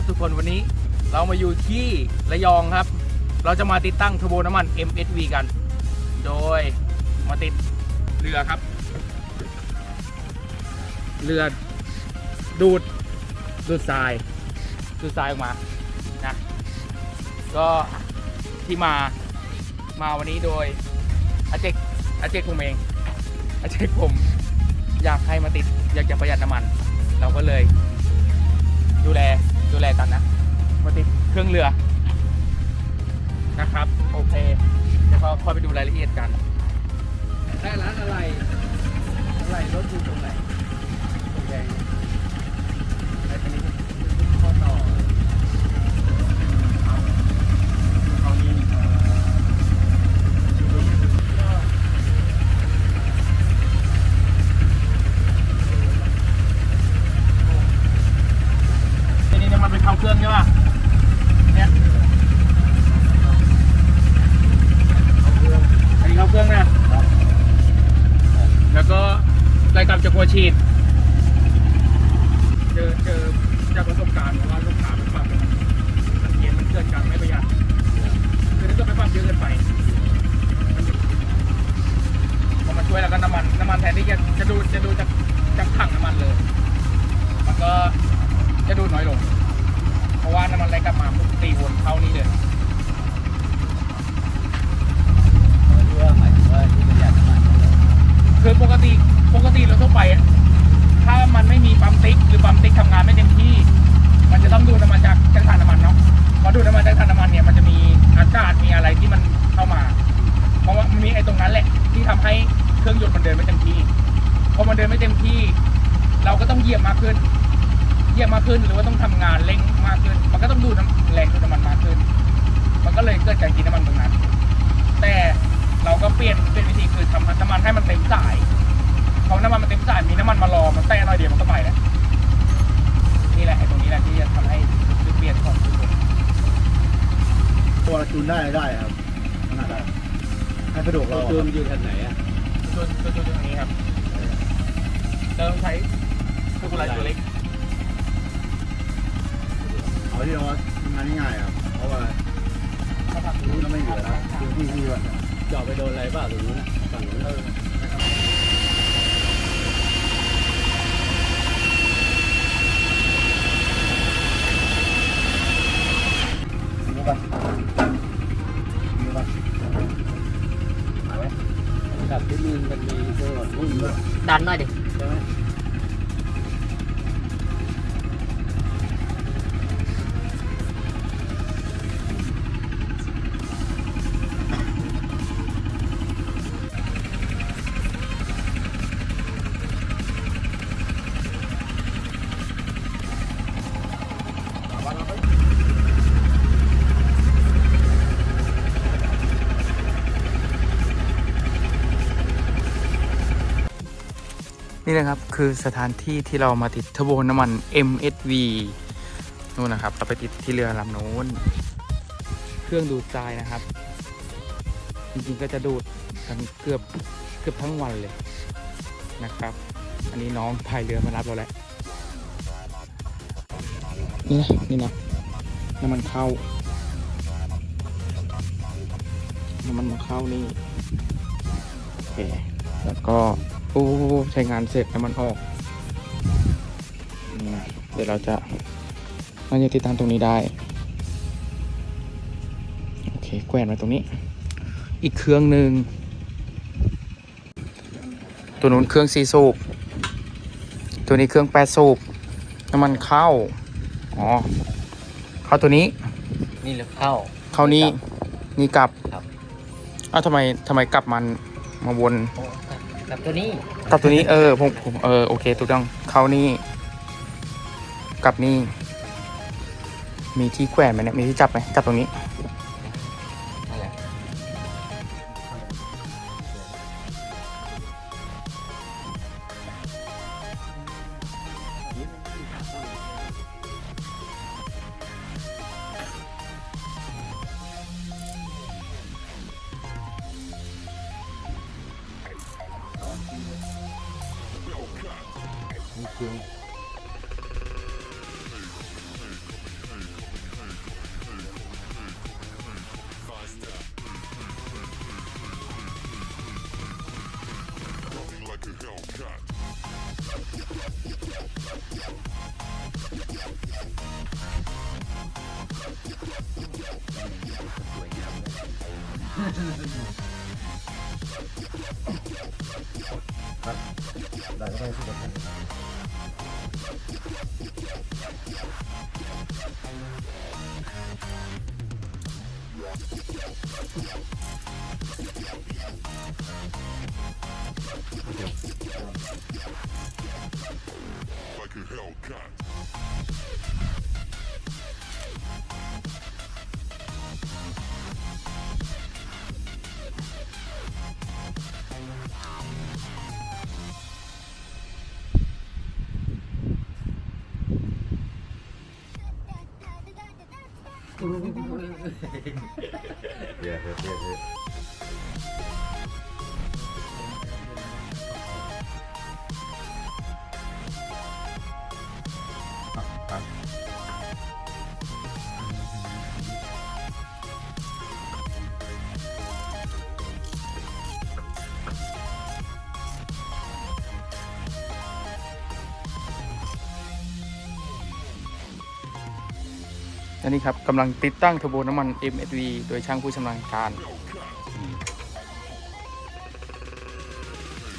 ครับทุกคนวันนี้เรามาอยู่ที่ระยองครับ เราจะมาติดตั้งเทอร์โบน้ำมัน MSV กัน โดยมาติดเรือครับ เรือดูดดูดทรายดูดทรายออกมานะก็ที่มามาวันนี้โดยอาเจกอาเจกผมเองอาเจกผมอยากให้มาติดอยากจะประหยัดน้ำมัน เราก็เลยดูแล ดูแลกันนะมาติดเครื่องเรือนะครับ โอเคเดี๋ยวเราค่อยไปดูรายละเอียดกัน ได้ร้านอะไรอะไรรถอยู่ตรงไหน แทนที่จะจะดูดจะดูดจากจากถังน้ำมันเลย มันก็จะดูดน้อยลง เพราะว่าน้ำมันไหลกลับมาปกตีวนเข้านี่เลยที่ว่าหมายถึงว่ามีประหยัดน้ำมันเคือปกติปกติเราทั่วไปถ้ามันไม่มีปั๊มติ๊กหรือปั๊มติ๊กทำงานไม่เต็มที่ มันจะต้องดูดน้ำมันจากจากถ่านน้ำมันเนาะพอดูดน้ำมันจากถ่านน้ำมันเนี่ยมันจะมีอากาศมีอะไรที่มันเข้ามา เพราะว่ามันมีไอ้ตรงนั้นแหละที่ทำให้ เครื่องยนต์มันเดินไม่เต็มที่พอมันเดินไม่เต็มที่ เราก็ต้องเหยียบมากขึ้นเหยียบมากขึ้นหรือว่าต้องทำงานเร่งมากขึ้น มันก็ต้องดูดน้ำแรงดูดน้ำมันมากขึ้น มันก็เลยเกิดการกินน้ำมันตรงนั้น แต่เราก็เปลี่ยนเป็นวิธีคือทำน้ำมันให้มันเต็มสายพอน้ำมันมันเต็มสายมีน้ำมันมารอมันแตะหน่อยเดียวมันก็ไปแล้วนี่แหละไอ้ตรงนี้แหละที่จะทำให้จุดเปลี่ยนของทุกคนตัวเราจูนได้ได้ครับขนาดได้ให้สะดวกเราตัวมันอยู่ทางไหนอะจุ ดจุดจุดตรงนี้ครับเราต้องใช้คือกุหลาบตัวเล็กเอาที่เราทำงานง่ายๆครับเพราะว่ารู้แล้วไม่เหลือแล้วพื้นที่ที่ว่าเจาะไปโดนอะไรเปล่าตรงนู้นน่ะฝั่งนู้นเอน่ะอนะครับ กับที่มึงมันมีตัวหุ้นด้วยดันหน่อยดิ ใช่ไหม นี่นะครับคือสถานที่ที่เรามาติดเทอร์โบน้ำมัน MSV นู่นนะครับเราไปติดที่เรือลำนู้น เครื่องดูดทรายนะครับ จริงๆก็จะดูดกันเกือบเกือบทั้งวันเลยนะครับ อันนี้น้องพายเรือมารับเราแล้วนี่นะนี่นะน้ำมันเข้าน้ำมันมาเข้านี่โอเคแล้วก็ โอ้ใช้งานเสร็จน้ำมันออกนี่นะเดี๋ยวเราจะน่าจะติดตั้งตรงนี้ได้ โอเคแขวนไว้ตรงนี้ อีกเครื่องหนึ่งตัวนู้นเครื่องสี่สูบตัวนี้เครื่องแปดสูบน้ำมันเข้าอ๋อเข้าตัวนี้นี่เหลือเข้าเข้านี่นี่กลับครับอ้าวทำไมทำไมกลับมันมาวนโอ้ กับตัวนี้กับตัวนี้เออผมผมเออโอเคถูกต้องเขานี่ กับนี่ มีที่แขวนไหมเนี่ยมีที่จับไหมจับตรงนี้ เดี๋ย วเดี๋ย นี้ครับกำลังติดตั้งเทอร์โบน้ำมัน MSV โดยช่างผู้ชำนาญการ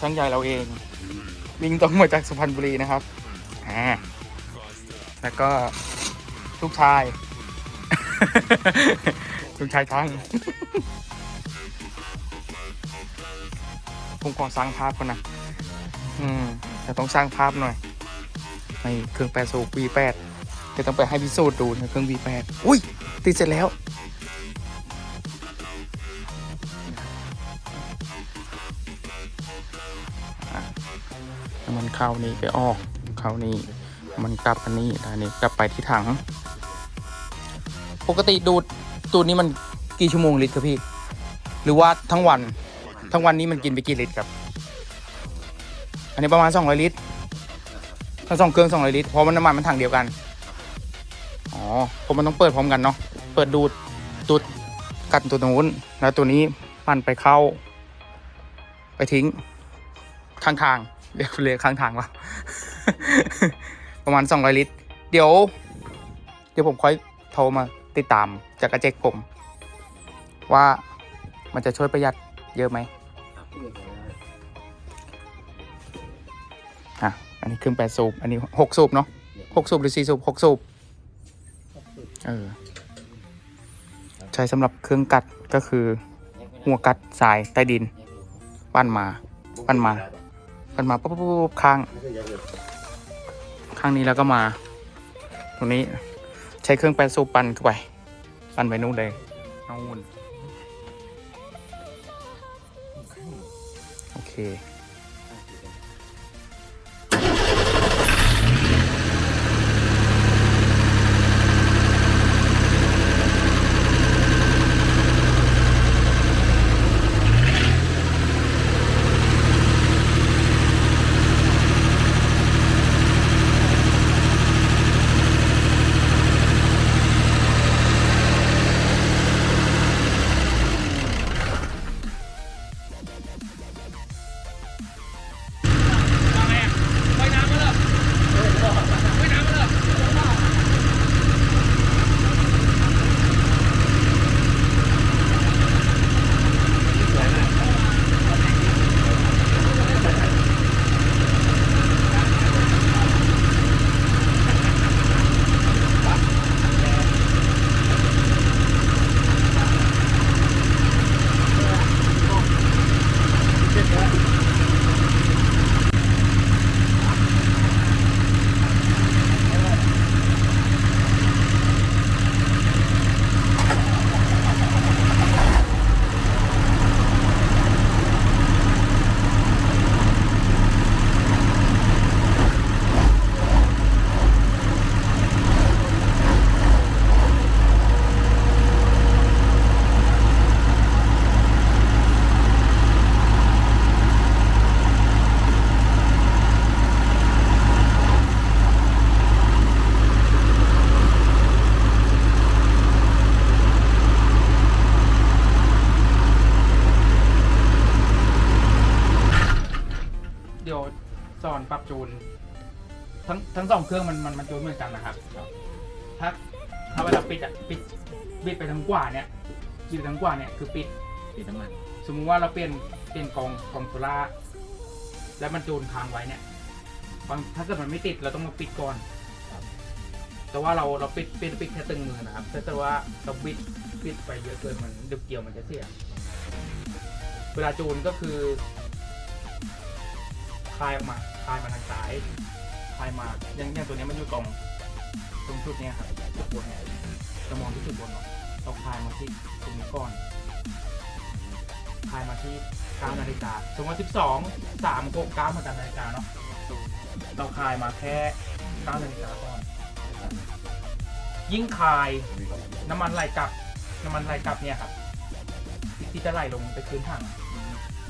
ช่างใหญ่เราเองวิ่งตรงมาจากสุพรรณบุรีนะครับอ่าแล้วก็ลูกชาย ลูกชายช่างผมขอสร้างภาพก่อนนะ อืมแต่ต้องสร้างภาพหน่อยในเครื่องแปดสูบ V8 เดี๋ยวต้องไปให้พิสูจน์ดูในเครื่อง V8 อุ้ยติดเสร็จแล้วน้ำมันเข้านี่ไปออกเข้านี่มันกลับอันนี้อันนี้กลับไปที่ถัง ปกติดูดตูดนี้มันกี่ชั่วโมงลิตรครับพี่ หรือว่าทั้งวัน ทั้งวันนี้มันกินไปกี่ลิตรครับ อันนี้ประมาณ200ลิตรถ้าสองเครื่อง200ลิตรเพราะมันน้ำมันมันถังเดียวกัน ผมมันต้องเปิดพร้อมกันเนาะ เปิดดูดดูดกันตัวนู้น แล้วตัวนี้ปั่นไปเข้า ไปทิ้ง ข้างทาง เรียกเรียกข้างทางวะประมาณ 200 ลิตร เดี๋ยว เดี๋ยวผมค่อยโทรมาติดตามจากกระเจกผม ว่ามันจะช่วยประหยัดเยอะไหมอะ อันนี้เครื่องแปดสูบ อันนี้หกสูบเนาะหกสูบหรือสี่สูบหกสูบ เออ ใช้สำหรับเครื่องกัดก็คือ หัวกัดสายใต้ดิน ปั้นมา ปั้นมา ปั้นมาปุ๊บปุ๊บปุ๊บข้าง ข้างนี้แล้วก็มา ตรงนี้ใช้เครื่องแปดสูบปั้นเข้าไป ปั้นไปนู่นเลยนู่นโอเค จูน ทั้งทั้งสองเครื่องมันมันมันจูนเหมือนกันนะครับ ถ้าถ้าเวลาปิดอะปิดปิดไปทางขวาเนี่ยปิดไปทางขวาเนี่ยคือปิดปิดน้ำมันสมมุติว่าเราเปลี่ยนเปลี่ยนกองกองโซล่าร์แล้วมันจูนค้างไว้เนี่ยบางถ้าเกิดมันไม่ติดเราต้องมาปิดก่อนครับแต่ว่าเราเราปิดปิดปิดแค่ตึงมือนะครับแต่แต่ว่าเราปิดปิดไปเยอะเกินมันเดือบเกี่ยวมันจะเสียเวลาจูนก็คือคลายออกมา คลายมาทางซ้ายคลายมาอย่างอย่างตัวเนี้ยมันอยู่ตรงตรงจุดเนี้ยครับจุดบนเนี่ยจะมองที่จุดบนเนาะเราคลายมาที่ตรงนี้ก่อนคลายมาที่9นาฬิกาสมมติว่า12 3 6 9มาจากนาฬิกาเนาะเราคลายมาแค่9นาฬิกาก่อน ยิ่งคลายน้ำมันไหลกลับ น้ำมันไหลกลับเนี่ยครับ ที่ที่จะไหลลงไปพื้นถัง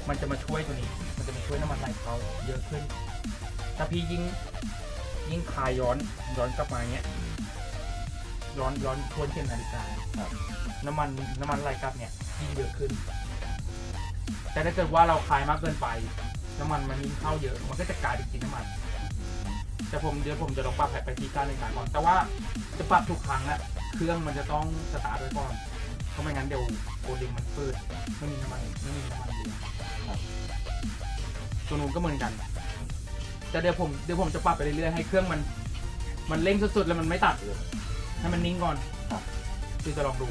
มันจะมาช่วยตัวนี้ มันจะมาช่วยน้ำมันไหลเขาเยอะขึ้น ถ้าพี่ยิ่งยิ่งคลายย้อนย้อนกลับมาเนี้ยย้อนย้อนทวนเข็มนาฬิกาครับน้ำมันน้ำมันไหลกลับเนี่ยยิ่งเยอะขึ้น แต่ถ้าเกิดว่าเราคลายมากเกินไป น้ำมันมันยิ่งเข้าเยอะมันก็จะกลายเป็นสีน้ำมัน แต่ผมเดี๋ยวผมจะลองปรับไปที่การในการก่อน แต่ว่าจะปรับทุกครั้งอะเครื่องมันจะต้องสตาร์ทไว้ก่อนเพราะไม่งั้นเดี๋ยวโกดิงมันฟืดไม่มีน้ำมันไม่มีน้ำมันเลี้ยงครับตัวนู้นก็เหมือนกัน แต่เดี๋ยวผมเดี๋ยวผมจะปรับไปเรื่อยๆให้เครื่องมัน มันเร่งสุดๆแล้วมันไม่ตัดให้มันนิ่งก่อนครับคือจะลองดู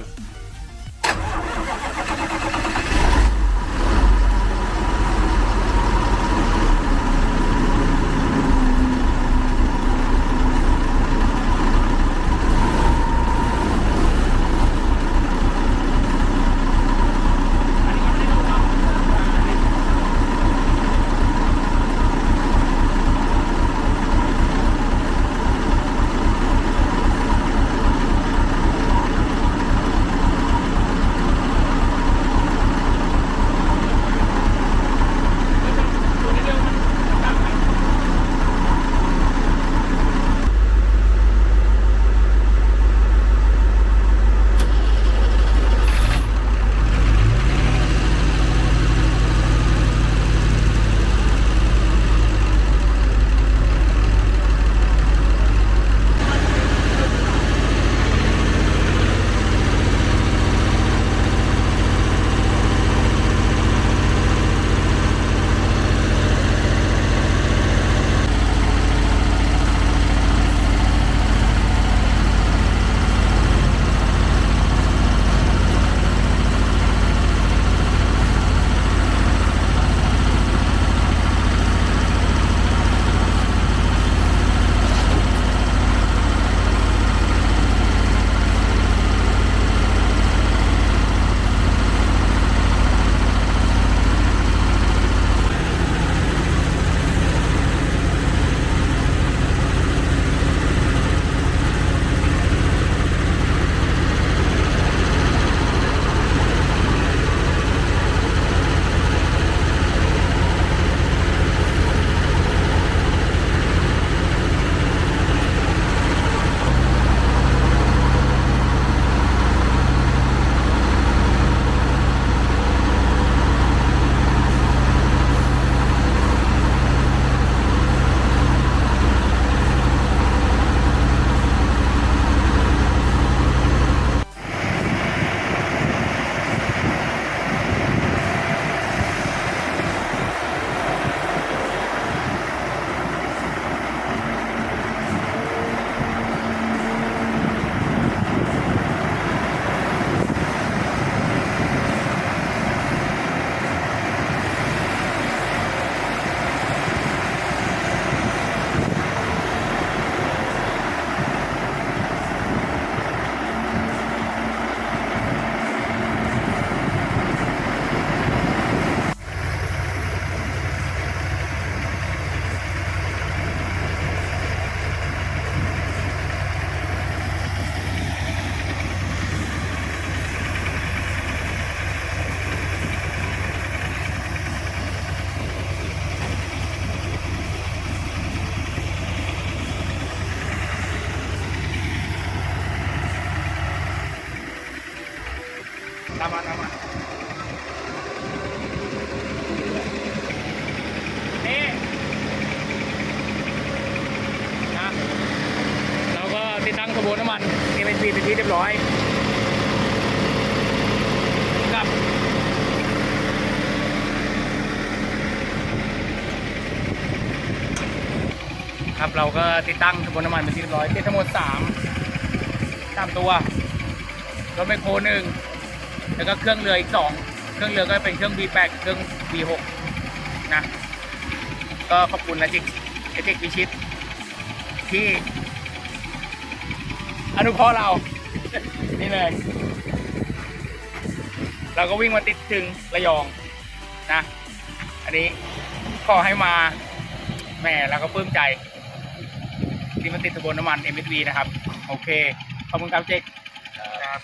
นะครับ เราก็ติดตั้งขบวนน้ำมันเป็นที่เรียบร้อยติดทั้งหมดสามสามตัวรถไมโครหนึ่งแล้วก็เครื่องเรืออีกสองเครื่องเรือก็เป็นเครื่อง V8 เครื่อง V6 นะก็ขอบคุณนะจิกเจิกพิชิต ที่อนุเคราะห์เรา นี่เลย เราก็วิ่งมาติดถึงระยองนะ อันนี้ขอให้มาแหม่แล้วก็ปลื้มใจ ที่มาติดขบวนน้ำมัน MSV นะครับ โอเค ขอบคุณครับเจ๊กครับ